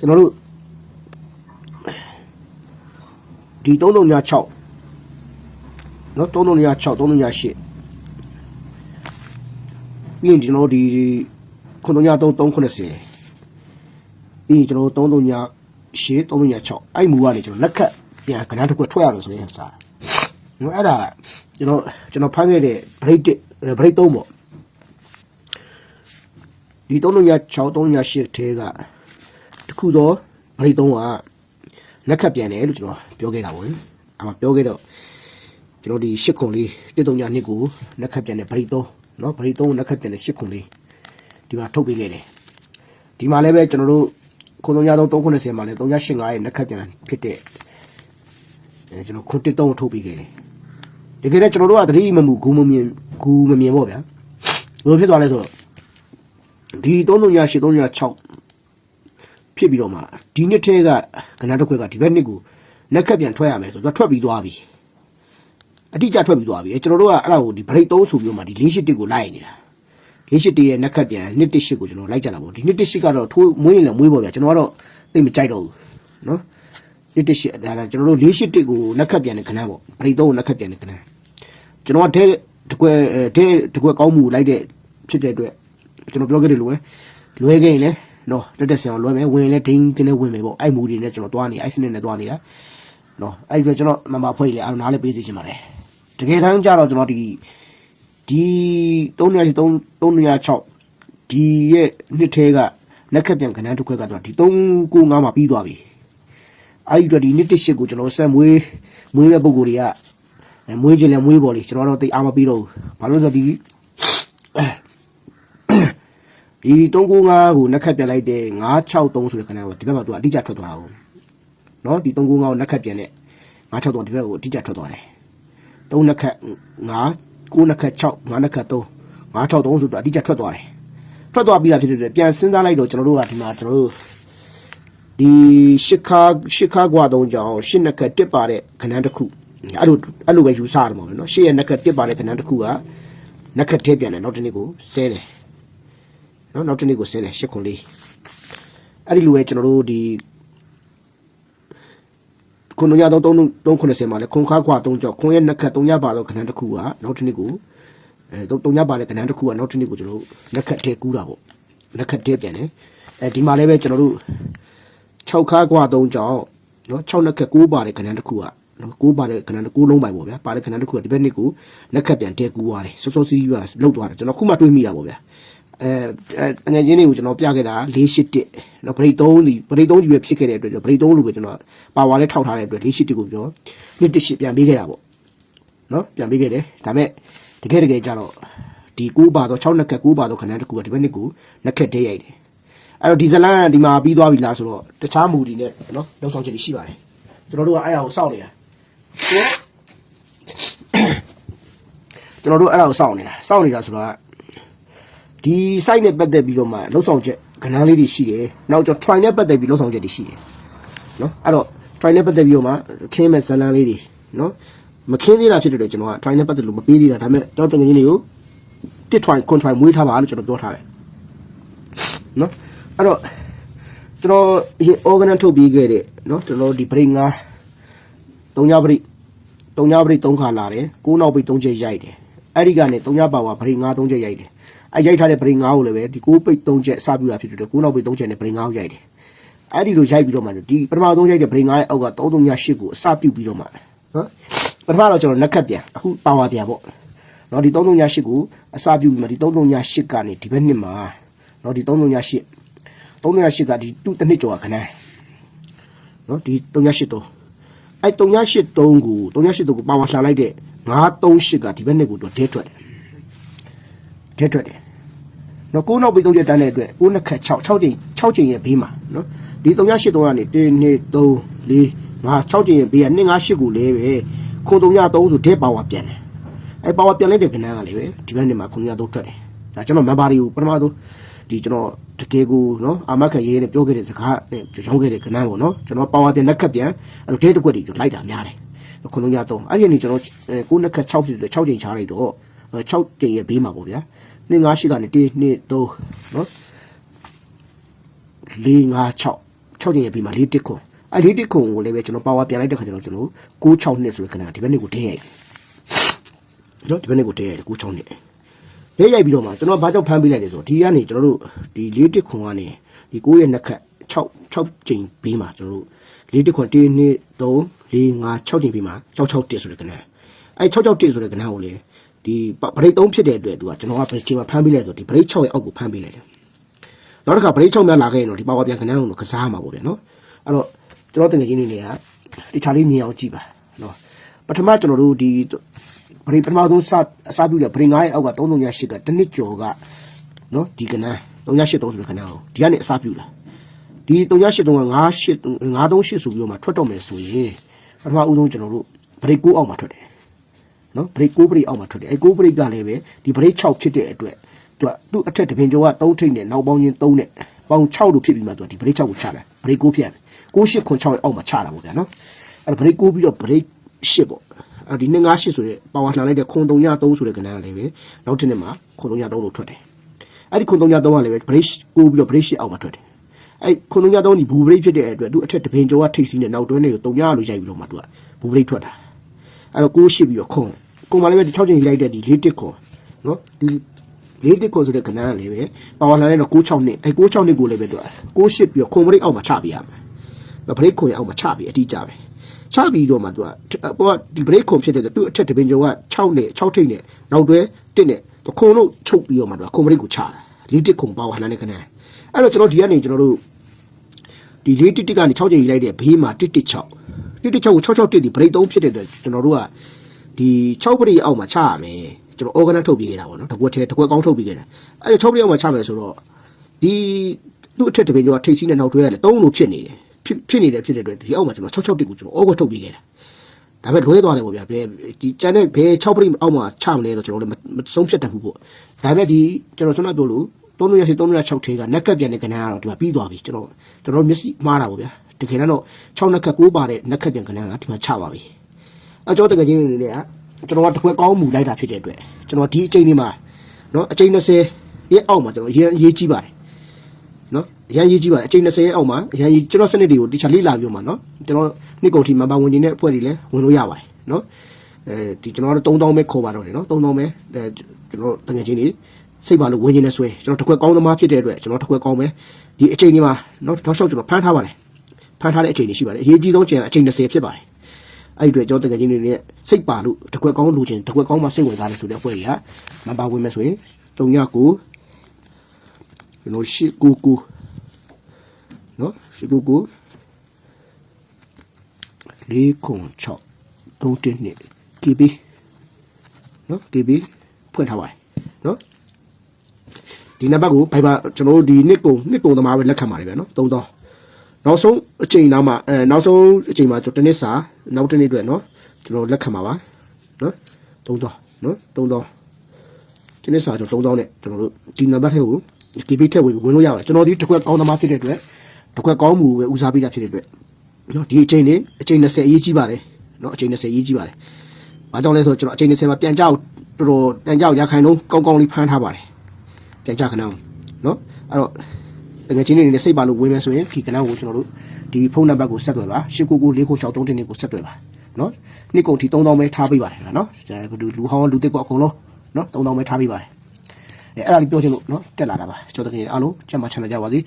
ကျွန်တော်တို့ဒီ3396နော်3396 3398ပြီးရင်ကျွန်တော်တို့ဒီ933380ပြီးရင်ကျွန်တော်တို့33ညရှေ့33ည6အဲ့မူကနေကျွန်တော်လက်ခတ်ပြန်ကဏ္ဍတစ်ခုထွက်ရလို့ဆိုရင်စားနော်အဲ့ဒါကျွန်တော်ကျွန်တော်ဖမ်းခဲ့တဲ့ break 1 break 3ပေါ့ဒီ33ည6 33ည8ထဲက တစ်ခုတော့ break 3ကလက်ခတ်ပြန်တယ်လို့ကျွန်တော်ပြောခဲ့တာပေါ့အဲ့မှာပြောခဲ့တော့ကျွန်တော်ဒီ8ခုလေး1 3ည2ကိုလက်ခတ်ပြန်တယ် break 3နော် break 3ကိုလက်ခတ်ပြန်တယ်8ခုလေးဒီမှာထုတ်ပေးခဲ့တယ်ဒီမှာလည်းပဲကျွန်တော်တို့ခုံ3 390မှာလည်း385ရဲ့လက်ခတ်ပြန်ဖြစ်တဲ့အဲကျွန်တော်ခွတ်တစ်3ထုတ်ပေးခဲ့တယ်တကယ်တော့ကျွန်တော်တို့ကသတိမမှုဂူမမြင်ဂူမမြင်ပေါ့ဗျာဘယ်လိုဖြစ်သွားလဲဆိုတော့ဒီ338 386 ဖြစ်ပြီးတော့မှဒီနှစ်ထဲကကဏ္ဍတစ်ခွက်ကဒီဘက်နှစ်ကိုလက်ခတ်ပြန်ထွက်ရမယ်ဆိုတော့ထွက်ပြီးသွားပြီအတိအကျထွက်ပြီးသွားပြီအဲကျွန်တော်တို့ကအဲ့ဒါကိုဒီ break 3ဆိုပြီးတော့မှဒီ481ကိုလိုက်နေတာ481ရဲ့နက်ခတ်ပြန်118ကိုကျွန်တော်လိုက်ကြတာပေါ့ဒီ118ကတော့ထိုးမွေးရင်လည်းမွေးပေါ့ဗျာကျွန်တော်ကတော့သိမကြိုက်တော့ဘူးနော်118ဒါကကျွန်တော်တို့481ကိုနက်ခတ်ပြန်တဲ့ခဏပေါ့ break 3ကိုနက်ခတ်ပြန်တဲ့ခဏကျွန်တော်ကတဲ့တကွဲတဲ့တကွဲကောင်းမှုလိုက်တဲ့ဖြစ်တဲ့အတွက်ကျွန်တော်ပြောခဲ့တယ်လို့ပဲလွဲခဲ့ရင်လည်း နော်တက်တက်ဆင်အောင်လွဲမယ်ဝင်ရင်လည်းဒိန်းတင်းနဲ့ဝင်မယ်ပေါ့အဲ့မူတွေနဲ့ကျွန်တော်တွားနေအဲ့စနစ်နဲ့တွားနေတာနော်အဲ့ဒီအတွက်ကျွန်တော်မမဖွဲ့လေအားနားလည်းပေးစီချင်ပါတယ်တကယ်တမ်းကျတော့ကျွန်တော်ဒီဒီ300 306ဒီရဲ့နှစ်ထဲကလက်ခက်ပြန်ခဏတစ်ခွက်ကတော့ဒီ395မှာပြီးသွားပြီအဲ့ဒီအတွက်ဒီနှစ်တစ်ရှစ်ကိုကျွန်တော်ဆက်မွေးမွေးတဲ့ပုံကိုယ်တွေကအဲမွေးခြင်းလည်းမွေးပေါ်လေကျွန်တော်တော့တိတ်အားမပြီးတော့ဘူးဘာလို့လဲဆိုတော့ဒီ ဒီ395ကိုနှစ်ခက်ပြန်လိုက်တဲ့963ဆိုတဲ့ခဏကိုဒီဘက်မှာသူကအတိအကျထွက်သွားတာဟုတ်နော်ဒီ395ကိုနှစ်ခက်ပြန်တဲ့963ဒီဘက်ကိုအတိအကျထွက်သွားတယ်3နှစ်ခက်9 9နှစ်ခက်6 9နှစ်ခက်3 963ဆိုတော့အတိအကျထွက်သွားတယ်ထွက်သွားပြီးတာဖြစ်တဲ့အတွက်ပြန်စဉ်းစားလိုက်တော့ကျွန်တော်တို့ကဒီမှာကျွန်တော်တို့ဒီရှစ်ခါရှစ်ခါกว่าသုံးကြောင်ရှစ်နှစ်ခက်တစ်ပါတဲ့ခဏတစ်ခုအဲ့လိုအဲ့လိုပဲယူဆရတယ်မဟုတ်ဘူးနော်ရှစ်ရဲ့နှစ်ခက်တစ်ပါတဲ့ခဏတစ်ခုကနှစ်ခက်ထဲပြန်တယ်နောက်တစ်နေ့ကိုဆဲတယ် နော်နောက်တစ်နေ့ကိုဆင်းတယ်ရှစ်ခွန်လေးအဲ့ဒီလိုပဲကျွန်တော်တို့ဒီခုနရတော့3 390မှာလဲခွန်ခါခွာ3ကြောက်ခွန်ရဲ့နှစ်ခတ်3ရပါတော့ခဏတစ်ခုကနောက်တစ်နေ့ကိုအဲ3ရပါတဲ့ခဏတစ်ခုကနောက်တစ်နေ့ကိုကျွန်တော်တို့လက်ခတ်ထဲကူးတာပေါ့လက်ခတ်ထဲပြန်တယ်အဲဒီမှာလည်းပဲကျွန်တော်တို့6ခါခွာ3ကြောက်နော်6လက်ခတ်9ပါတဲ့ခဏတစ်ခုကနော်9ပါတဲ့ခဏတစ်ခုလုံးပိုင်ပေါ့ဗျာပါတဲ့ခဏတစ်ခုကဒီဘက်နှစ်ကိုလက်ခတ်ပြန်တဲကူးသွားတယ်စောစောစီးကလှုပ်သွားတယ်ကျွန်တော်ခုမှတွေးမိတာပေါ့ဗျာ အဲတငယ်ချင်းတွေကိုကျွန်တော်ပြခဲ့တာ481နော်ဘရိတ်3ဒီဘရိတ်3ကြီးပဲဖြစ်ခဲ့တဲ့အတွက်ဘရိတ်3လို့ပဲကျွန်တော်ပါဝါလည်းထောက်ထားတဲ့အတွက်481ကိုကျွန်တော်118ပြန်ပေးခဲ့တာပေါ့နော်ပြန်ပေးခဲ့တယ်ဒါမဲ့တကယ်တကယ်ကြတော့ဒီ9ပါတော့6နှစ်ခက်9ပါတော့ခဏတကူကဒီဘက်နှစ်ကူနှစ်ခက်တည်းရိုက်တယ်အဲ့တော့ဒီဇလန်ကဒီမှာပြီးသွားပြီလားဆိုတော့တခြားမူဒီနဲ့နော်လောက်ဆောင်ချက်တွေရှိပါတယ်ကျွန်တော်တို့ကအဲ့ဒါကိုစောင့်နေတာကျွန်တော်တို့အဲ့ဒါကိုစောင့်နေတာစောင့်နေတာဆိုတော့ ဒီ site နဲ့ပတ်သက်ပြီးတော့မှလှုပ်ဆောင်ချက်ကဏ္ဍလေးတွေရှိတယ်။နောက်ကျ try နဲ့ပတ်သက်ပြီးလှုပ်ဆောင်ချက်တွေရှိတယ်။နော်အဲ့တော့ try နဲ့ပတ်သက်ပြီးတော့မှခင်းမဲ့ဇလန်းလေးတွေနော်မခင်းသေးတာဖြစ်တဲ့အတွက်ကျွန်တော်က try နဲ့ပတ်သက်လို့မပေးသေးတာဒါပေမဲ့ကျွန်တော်တကယ်ကြီးတွေကိုတစ် try ခွန် try မွေးထားပါလို့ကျွန်တော်ပြောထားတယ်။နော်အဲ့တော့ကျွန်တော်အရင် organ ထုတ်ပြီးခဲ့တဲ့နော်ကျွန်တော်ဒီ break 9 3ည break 3ည break 3ခါလာတယ်9နောက် break 3ချက်ရိုက်တယ်အဲ့ဒီကနေ3ညပါဝါ break 9 3ချက်ရိုက်တယ် အဲရိုက်ထားတဲ့ပရိငါးကိုလည်းပဲဒီ6ပိတ်3ချက်အစပြုတာဖြစ်တဲ့9နောက်ပိတ်3ချက်နဲ့ပရိငါးကိုရိုက်တယ်အဲ့ဒီလိုရိုက်ပြီးတော့မှဒီပထမဆုံးရိုက်တဲ့ပရိငါးရဲ့အောက်က338ကိုအစပြုပြီးတော့မှနော်ပထမတော့ကျွန်တော်လက်ခတ်ပြန်အခုပါဝါပြန်ပေါ့နော်ဒီ338ကိုအစပြုပြီးမှဒီ338ကနေဒီဘက်နှစ်မှာနော်ဒီ338 338ကဒီသူ့တစ်နှစ်ကျော်ကခဏနော်ဒီ338တော့အဲ့383ကို383ကိုပါဝါလှန်လိုက်တဲ့938ကဒီဘက်နှစ်ကိုတော့ဒဲထွက်တယ် ဒဲထွက်တယ်နော်ကိုးနောက်ပြီးသုံးချက်တန်းတဲ့အတွက်ကိုးနှစ်ခတ်6 6ချိန်6ချိန်ရဲ့ဘေးမှာနော်ဒီ383ကနေ1 2 3 4 5 6ချိန်ရဲ့ဘေးက2 5 8ကိုလည်းပဲခုံ303ဆိုဒဲပါဝါပြန်တယ်အဲပါဝါပြန်လိုက်တဲ့ကဏ္ဍကလည်းပဲဒီဘက်နေ့မှာခုံ303ထွက်တယ်ဒါကျွန်တော်မန်ပါတွေကိုပထမဆုံးဒီကျွန်တော်တကယ်ကိုနော်အာမခံရေးနဲ့ပြောခဲ့တဲ့စကားနဲ့ရောင်းခဲ့တဲ့ကဏ္ဍကိုနော်ကျွန်တော်ပါဝါပြန်လက်ခတ်ပြန်အဲ့လိုဒဲတစ်ခွက်တွေလိုက်တာများတယ်ခုံ303အဲ့ဒီနေ့ကျွန်တော်ကိုးနှစ်ခတ်6ဖြစ်တယ်6ချိန်ချားလိုက်တော့ 6ချိန်ရဲ့ဘေးမှာပေါ့ဗျာ2 5 8ကနေ1 2 3နော်4 5 6 6ကျင်ရဲ့ဘေးမှာ၄တစ်ခွန်အဲ၄တစ်ခွန်ကိုလည်းပဲကျွန်တော်ပါဝါပြန်လိုက်တဲ့ခါကျတော့ကျွန်တော်6 6နှစ်ဆိုတဲ့ခဏဒီဘက်နေ့ကိုတင်းရိုက်နော်ဒီဘက်နေ့ကိုတင်းရိုက်6 6နှစ်ရဲရိုက်ပြီးတော့မှကျွန်တော်ဘာကြောင့်ဖမ်းပေးလိုက်လဲဆိုတော့ဒီကနေကျွန်တော်တို့ဒီ၄တစ်ခွန်ကနေဒီ9ရဲ့နှစ်ခတ်6 6ကျင်ဘေးမှာကျွန်တော်တို့၄တစ်ခွန်1 2 3 4 5 6ကျင်ဘေးမှာ6 6တစ်ဆိုတဲ့ခဏအဲ6 6တစ်ဆိုတဲ့ခဏကိုလေ ဒီဗရိတ်3ဖြစ်တဲ့အတွက်သူကကျွန်တော်ကဘယ်ချိန်မှာဖမ်းပေးလိုက်ဆိုတော့ဒီဗရိတ်6ရဲ့အောက်ကိုဖမ်းပေးလိုက်တယ်နောက်တစ်ခါဗရိတ်ချုံများလာခဲ့ရင်တော့ဒီပါဝါပြန်ခဏအောင်တော့ကစားမှာပေါ့ဗျာနော်အဲ့တော့ကျွန်တော်တကယ်ချင်းနေနေကတခြားလေးမြင်အောင်ကြည့်ပါနော်ပထမကျွန်တော်တို့ဒီဗရိတ်ပထမဆုံးစအစားပြုတဲ့ဗရိတ်9ရဲ့အောက်က338ကတစ်နှစ်ကျော်ကနော်ဒီကနန်း383ဆိုတဲ့ခဏအောင်ဒီကနေအစားပြုလာဒီ383က98 938ဆိုပြီးတော့မှထွက်တော့မယ်ဆိုရင်ပထမဦးဆုံးကျွန်တော်တို့ဗရိတ်9အောက်မှာထွက်တယ် နော်ဘရိတ်6ဘရိတ်အောက်မှာထွက်တယ်အဲ6ဘရိတ်ကလည်းပဲဒီဘရိတ်6ဖြစ်တဲ့အတွက်သူကသူ့အထက်တပင်ကျော်က3ထိပ်နဲ့နောက်ပေါင်းချင်း3နဲ့ပေါင်း6လို့ဖြစ်ပြီးမှသူကဒီဘရိတ်6ကိုချတယ်ဘရိတ်6ဖြစ်ရမယ်6 8ခွန်6ရဲ့အောက်မှာချတာပေါ့ဗျာနော်အဲဘရိတ်6ပြီးတော့ဘရိတ်8ပေါ့အဲဒီ258ဆိုတဲ့ပါဝါလှန်လိုက်တဲ့ခွန်303ဆိုတဲ့ကဏ္ဍကလည်းပဲနောက်တစ်နှစ်မှာခွန်303လို့ထွက်တယ်အဲ့ဒီခွန်303ကလည်းပဲဘရိတ်6ပြီးတော့ဘရိတ်8အောက်မှာထွက်တယ်အဲ့ခွန်303ဒီဘူဘရိတ်ဖြစ်တဲ့အတွက်သူ့အထက်တပင်ကျော်ကထိပ်စီးနဲ့နောက်တွဲနဲ့ကို300လို့ရိုက်ပြီးတော့မှသူကဘူဘရိတ်ထွက်တာ အဲ့တော့ကိုးရှိပြီးတော့ခွန်ကိုမလည်းပဲဒီ6ချိန်လိုက်တဲ့ဒီ၄တစ်ခွန်နော်ဒီ၄တစ်ခွန်ဆိုတဲ့ကဏ္ဍကလည်းပဲပါဝါလာတဲ့တော့96နှစ်အဲ96နှစ်ကိုလည်းပဲတော့ကိုးရှိပြီးတော့ခွန်ဘရိတ်အောက်မှာချပြရမယ်ဘရိတ်ခွန်ရဲ့အောက်မှာချပြီးအတိအကျပဲချပြီးတော့မှသူကပေါ်ဒီဘရိတ်ခွန်ဖြစ်တဲ့သူ့အထက်တပင်ကျော်က6နဲ့6ထိပ်နဲ့နောက်တွဲ1နဲ့ခွန်လို့ချုပ်ပြီးတော့မှသူကခွန်ဘရိတ်ကိုချတာ၄တစ်ခွန်ပါဝါလာတဲ့ကဏ္ဍအဲ့တော့ကျွန်တော်ဒီကနေကျွန်တော်တို့ဒီလေးတစ်တစ်ကနေ6ချိန်ယူလိုက်တဲ့ဘေးမှာတစ် တစ်6တစ်တစ်6ကို6 6တစ်ဒီဘရိတ်3ဖြစ်တဲ့အတွက်ကျွန်တော်တို့ကဒီ6ပရိအောက်မှာချရမယ်ကျွန်တော် organ ထုတ်ပြီးခဲ့တာပေါ့နော်တကွက်ထဲတကွက်ကောင်းထုတ်ပြီးခဲ့တာအဲ့ဒီ6ပရိအောက်မှာချမယ်ဆိုတော့ဒီသူ့အထက်တပင်ကျော်ကထိတ်စီးနဲ့နောက်တွဲရတယ်3လို့ဖြစ်နေတယ်ဖြစ်ဖြစ်နေတယ်ဖြစ်တဲ့အတွက်ဒီအောက်မှာကျွန်တော်6 6တစ်ကိုကျွန်တော် organ ထုတ်ပြီးခဲ့တာဒါပေမဲ့လွဲသွားတယ်ပေါ့ဗျာဘယ်ဒီကျန်တဲ့ဘယ်6ပရိအောက်မှာချမလဲတော့ကျွန်တော်လည်းမဆုံးဖြတ်တတ်ဘူးပေါ့ဒါပေမဲ့ဒီကျွန်တော်ဆွမ်းနာပြောလို့3ရရှိ306ထဲကနက်ကပ်ပြန်တဲ့ကဏ္ဍကတော့ဒီမှာပြီးသွားပြီကျွန်တော်ကျွန်တော်မျက်စိမှားတာပေါ့ဗျာ တကယ်တော့6နက်ကပ်9ပါတဲ့နက်ကပ်ပြန်ကဏ္ဍကဒီမှာချပါပြီအကျော်တကယ်ချင်းနေနေကကျွန်တော်ကတစ်ခွက်ကောင်းမူလိုက်တာဖြစ်တဲ့အတွက်ကျွန်တော်ဒီအချိန်လေးမှာနော်အချိန်20ရဲ့အောက်မှာကျွန်တော်အရင်ရေးကြည့်ပါတယ်နော်အရင်ရေးကြည့်ပါတယ်အချိန်20ရဲ့အောက်မှာအရင်ရေးကျွန်တော်စနစ်တွေကိုတခြားလေ့လာပြီးမှနော်ကျွန်တော်နှစ်ကုန်ထီမှာပါဝင်နေတဲ့အဖွဲ့တွေလည်းဝင်လို့ရပါတယ်နော်အဲဒီကျွန်တော်တို့3000ပဲခေါ်ပါတော့တယ်နော်3000ပဲအဲကျွန်တော်တကယ်ချင်းနေစိတ်ပါလို့ဝင်နေနေဆွဲကျွန်တော်တစ်ခွက်ကောင်းသမားဖြစ်တဲ့အတွက်ကျွန်တော်တစ်ခွက်ကောင်းပဲဒီအချိန်ဒီမှာနော်တော့ရှောက်ကျွန်တော်ဖမ်းထားပါတယ် ဖမ်းထားတဲ့အချိန်တွေရှိပါတယ်အရေးကြီးဆုံးချိန်ကအချိန်20ဖြစ်ပါတယ်အဲ့ဒီအတွက်ကျွန်တော်တကယ်ချင်းနေနဲ့စိတ်ပါလို့တစ်ခွက်ကောင်းလူချင်းတစ်ခွက်ကောင်းမှစိတ်ဝင်စားတယ်ဆိုတဲ့အဖွဲ့တွေကမပါဝင်မယ်ဆိုရင်3ည9ကျွန်တော်8 9 9နော်8 9 9 4ခွန်6 3တင်းနှစ် KB နော် KB ဖွင့်ထားပါတယ်နော်ဒီနံပါတ်ကိုဘိုင်ဘာကျွန်တော်တို့ဒီနှစ်ကုံနှစ်ကုံသမားပဲလက်ခံပါတယ်ဗျာနော်သုံးတော့ နောက်ဆုံးအချိန်နားမှာအဲနောက်ဆုံးအချိန်မှာကျွန်တော်တစ်နှစ်စာနောက်တစ်နှစ်အတွက်နော်ကျွန်တော်လက်ခံပါပါနော်သုံးတော့နော်သုံးတော့ဒီနေ့စာကျွန်တော်3000နဲ့ကျွန်တော်တို့ဒီနံပါတ်ထဲကို KB ထည့်ဝင်ဝင်လို့ရပါတယ်ကျွန်တော်ဒီတစ်ခွက်ကောင်းသမားဖြစ်တဲ့အတွက်တစ်ခွက်ကောင်းမှုပဲဦးစားပေးတာဖြစ်တဲ့အတွက်နော်ဒီအချိန်လေးအချိန်20အရေးကြီးပါတယ်နော်အချိန်20အရေးကြီးပါတယ်ဘာကြောင့်လဲဆိုတော့ကျွန်တော်အချိန်20မှာပြန်ကြောက်တော်တော်ပြန်ကြောက်ရခိုင်လုံးကောင်းကောင်းလေးဖမ်းထားပါတယ်ပြန်ကြခဏအောင်နော်အဲ့တော့ တကယ်ချင်းနေနဲ့စိတ်ပါလို့ဝင်မယ်ဆိုရင်ဒီကနန်းကိုကျွန်တော်တို့ဒီဖုန်းနံပါတ်ကိုဆက်သွယ်ပါ899 663တင်းကိုဆက်သွယ်ပါနော်နှစ်ကုန်ထိ3000ပဲထားပေးပါတယ်နော်ဘယ်သူလူဟောင်းလူတစ်ကောအကုန်လုံးနော်3000ပဲထားပေးပါတယ်အဲအဲ့ဒါလေးပြောချင်လို့နော်တက်လာတာပါကျွန်တော်တကယ်အားလုံးချက်မှချမ်းသာကြပါစေ